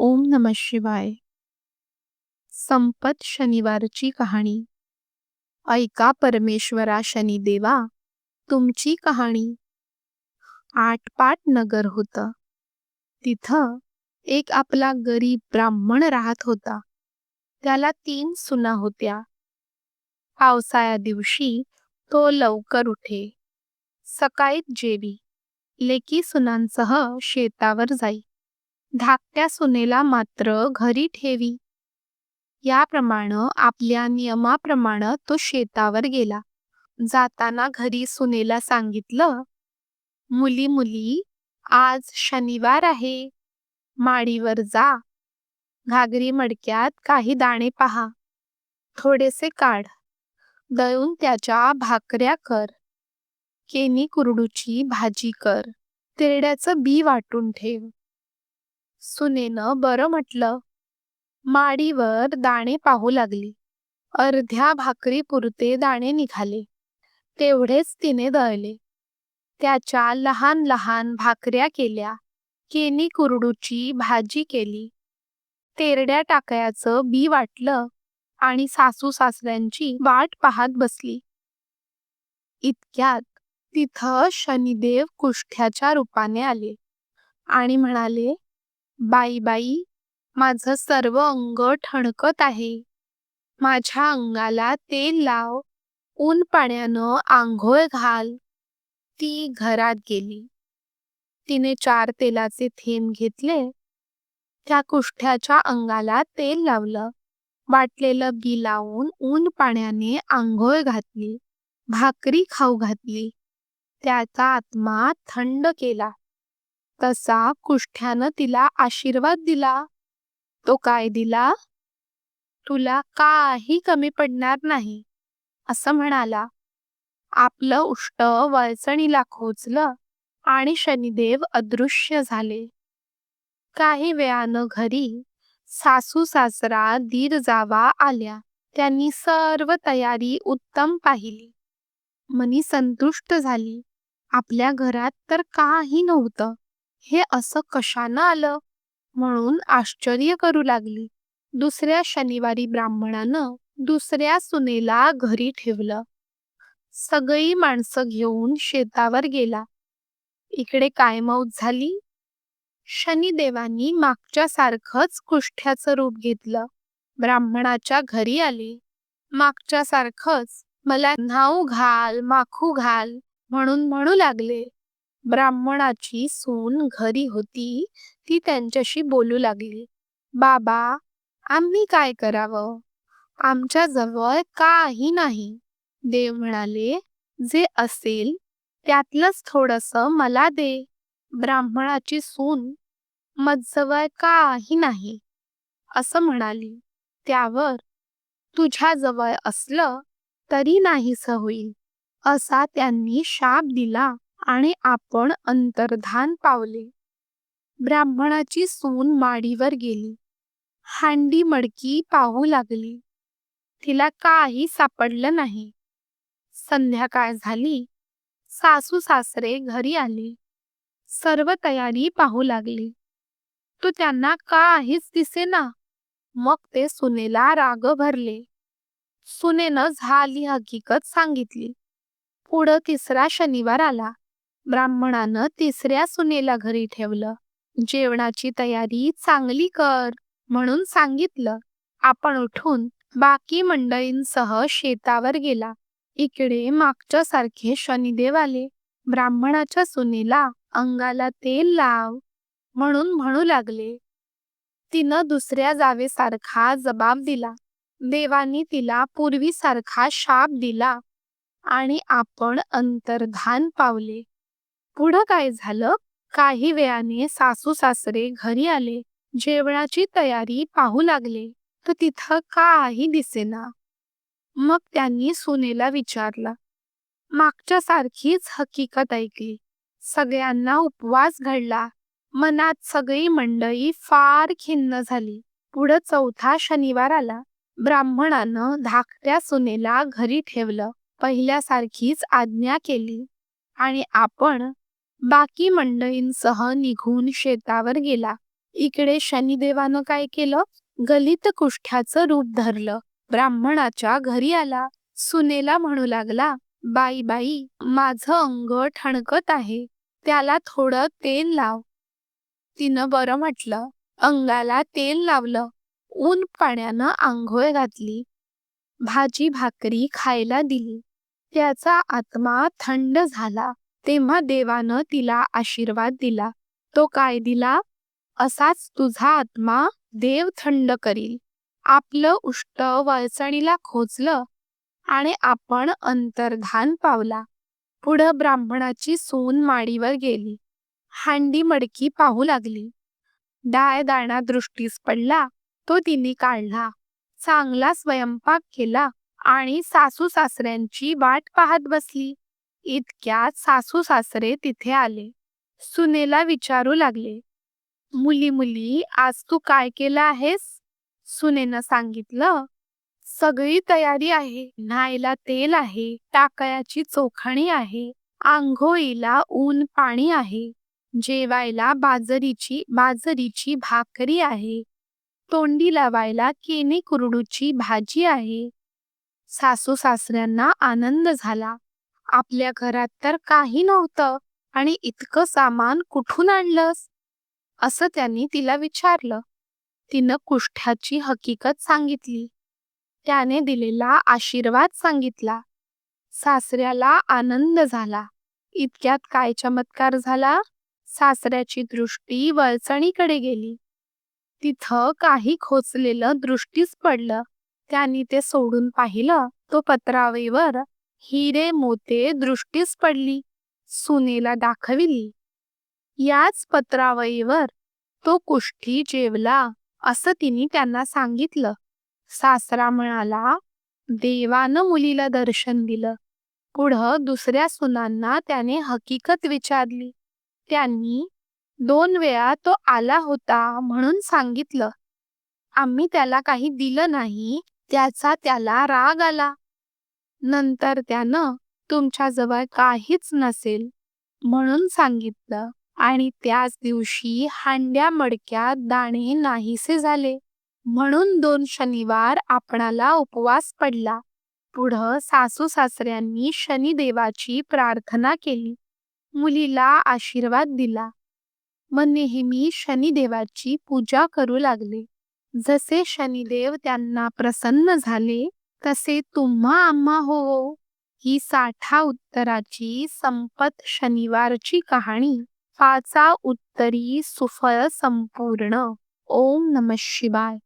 ओम नम शिवाय. संपत शनिवारची कहाणी. ऐका परमेश्वरा शनिदेवा तुमची कहाणी. आटपाट नगर होतं. तिथं एक आपला गरीब ब्राह्मण राहत होता. त्याला तीन सुना होत्या. पावसाळ्या दिवशी तो लवकर उठे. सकाळीत जेवी. लेकी सुनांसह शेतावर जाई. धाकट्या सुनेला मात्र घरी ठेवी. याप्रमाणे आपल्या नियमाप्रमाणे तो शेतावर गेला. जाताना घरी सुनेला सांगितलं मुली मुली आज शनिवार आहे. माडीवर जा. घागरी मडक्यात काही दाणे पहा. थोडेसे काढ. दळून त्याच्या भाकऱ्या कर. केनी कुरडूची भाजी कर. तेरड्याचं बी वाटून ठेव. सुनेनं बरं म्हटलं. माडीवर दाणे पाहू लागली. अर्ध्या भाकरी पुरते दाणे निघाले. तेवढेच तिने दळले. त्याच्या लहान लहान भाकऱ्या केल्या. केनी कुरडूची भाजी केली. तेरड्या टाकयाचं बी वाटलं आणि सासू सासऱ्यांची वाट पाहत बसली. इतक्यात तिथं शनिदेव कुष्ठ्याच्या रूपाने आले आणि म्हणाले बाई बाई माझं सर्व अंग ठणकत आहे. माझ्या अंगाला तेल लाव ऊन पाण्यानं आंघोळ घाल. ती घरात गेली. तिने चार तेलाचे थेंब घेतले. त्या कुष्ठ्याच्या अंगाला तेल लावलं. वाटलेलं बी लावून ऊन पाण्याने आंघोळ घातली. भाकरी खाऊ घातली. त्याचा आत्मा थंड केला. तसा कुष्ठ्यानं तिला आशीर्वाद दिला. तो काय दिला? तुला काही कमी पडणार नाही असं म्हणाला. आपलं उष्ट वळचणीला खोचलं आणि शनिदेव अदृश्य झाले. काही वेळानं घरी सासू सासरा दीर जावा आल्या. त्यांनी सर्व तयारी उत्तम पाहिली. मनी संतुष्ट झाली. आपल्या घरात तर काही नव्हतं. हे असं कशानं आलं? म्हणून आश्चर्य करू लागली. दुसऱ्या शनिवारी ब्राह्मणानं दुसऱ्या सुनेला घरी ठेवलं. सगळी माणसं घेऊन शेतावर गेला. इकडे काय मौत झाली? शनिदेवानी मागच्या सारखंच कुष्ठ्याचं रूप घेतलं. ब्राह्मणाच्या घरी आले. मागच्या सारखंच मला न्हाऊ घाल माखू घाल म्हणून म्हणू लागले. ब्राह्मणाची सून घरी होती ती त्यांच्याशी बोलू लागली. बाबा आम्ही काय करावं? आमच्या जवळ काही नाही. देव म्हणाले जे असेल त्यातलंच थोडस मला दे. ब्राह्मणाची सून मजवळ काही नाही. असं म्हणाली. त्यावर तुझ्या जवळ असलं तरी नाहीस होईल असा त्यांनी शाप दिला. आणि आपण अंतर्धान पावले. ब्राह्मणाची सून माडीवर गेली. हांडी मडकी पाहू लागली. तिला काही सापडलं नाही. संध्याकाळ झाली. सासू सासरे घरी आले. सर्व तयारी पाहू लागली. तो त्यांना काहीच दिसेना. मग ते सुनेला राग भरले. सुनेनं झाली हकीकत सांगितली. पुढं तिसरा शनिवार आला. ब्राह्मणानं तिसऱ्या सुनेला घरी ठेवलं. जेवणाची तयारी चांगली कर म्हणून सांगितलं. आपण उठून बाकी मंडळींसह शेतावर गेला. इकडे मागच्या सारखे शनिदेव आले. ब्राह्मणाच्या सुनेला अंगाला तेल लाव म्हणून म्हणू लागले. तिनं दुसऱ्या जावेसारखा जबाब दिला. देवानी तिला पूर्वीसारखा शाप दिला आणि आपण अंतर्धान पावले. पुढं काय झालं? काही वेळाने सासू सासरे घरी आले जेवणाची तयारी पाहू लागले तर तिथं काही दिसेना. मग त्यांनी सुनेला विचारला मागच्या सारखीच हकीकत ऐकली. सगळ्यांना उपवास घडला. मनात सगळी मंडळी फार खिन्न झाली. पुढं चौथा शनिवार आला. ब्राह्मणानं धाकट्या सुनेला घरी ठेवलं. पहिल्यासारखीच आज्ञा केली. आणि आपण बाकी मंडळींसह निघून शेतावर गेला. इकडे शनिदेवानं काय केलं? गलित कुष्ठ्याचं रूप धरलं. ब्राह्मणाच्या घरी आला. सुनेला म्हणू लागला बाई बाई माझं अंग ठणकत आहे. त्याला थोडं तेल लाव. तिनं बरं म्हटलं. अंगाला तेल लावलं. ऊन पाण्यानं आंघोळ घातली. भाजी भाकरी खायला दिली. त्याचा आत्मा थंड झाला. तेव्हा देवानं तिला आशीर्वाद दिला. तो काय दिला? असाच तुझा आत्मा देव थंड करील. आपलं उष्ट वळचणीला खोचलं आणि आपण अंतर्धान पावला. पुढं ब्राह्मणाची सून माडीवर गेली. हांडी मडकी पाहू लागली. डाय दाणा दृष्टीस पडला. तो तिने काढला. चांगला स्वयंपाक केला आणि सासू सासऱ्यांची वाट पाहत बसली. इतक्यात सासू सासरे तिथे आले. सुनेला विचारू लागले मुली मुली आज तू काय केलं आहेस? सुनेनं सांगितलं सगळी तयारी आहे न्हायला तेल आहे टाकयाची चोखणी आहे आंघोळीला ऊन पाणी आहे जेवायला बाजरीची बाजरीची भाकरी आहे तोंडी लावायला केनी कुरडूची भाजी आहे. सासू सासऱ्यांना आनंद झाला. आपल्या घरात तर काही नव्हतं आणि इतकं सामान कुठून आणलंस? असं त्यांनी तिला विचारलं. तिनं कुष्ठ्याची हकीकत सांगितली. त्याने दिलेला आशीर्वाद सांगितला. सासऱ्याला आनंद झाला. इतक्यात काय चमत्कार झाला? सासऱ्याची दृष्टी वळचणीकडे गेली. तिथं काही खोचलेलं दृष्टीस पडलं. त्यांनी ते सोडून पाहिलं. तो पत्रावेवर हिरे मोते दृष्टीस पडली सुनेला दाखविली. याच पत्रावळीवर तो कुष्ठी जेवला असं तिने त्यांना सांगितलं. सासरा म्हणाला देवानं मुलीला दर्शन दिलं. पुढं दुसऱ्या सुनांना त्याने हकीकत विचारली. त्यांनी दोन वेळा तो आला होता म्हणून सांगितलं. आम्ही त्याला काही दिलं नाही त्याचा त्याला राग आला. नंतर त्यानं तुमच्याजवळ काहीच नसेल म्हणून सांगितलं. आणि त्याच दिवशी हांड्या मडक्यात दाणे नाहीसे झाले. म्हणून दोन शनिवार आपणाला उपवास पडला. पुढं सासू सासऱ्यांनी शनिदेवाची प्रार्थना केली. मुलीला आशीर्वाद दिला. मग नेहमी शनिदेवाची पूजा करू लागले. जसे शनिदेव त्यांना प्रसन्न झाले तसे तुम्हा आम्हा हो? ही साठा उत्तराची संपत शनिवारची कहाणी. पाचा उत्तरी सुफळ संपूर्ण. ओम नम शिवाय.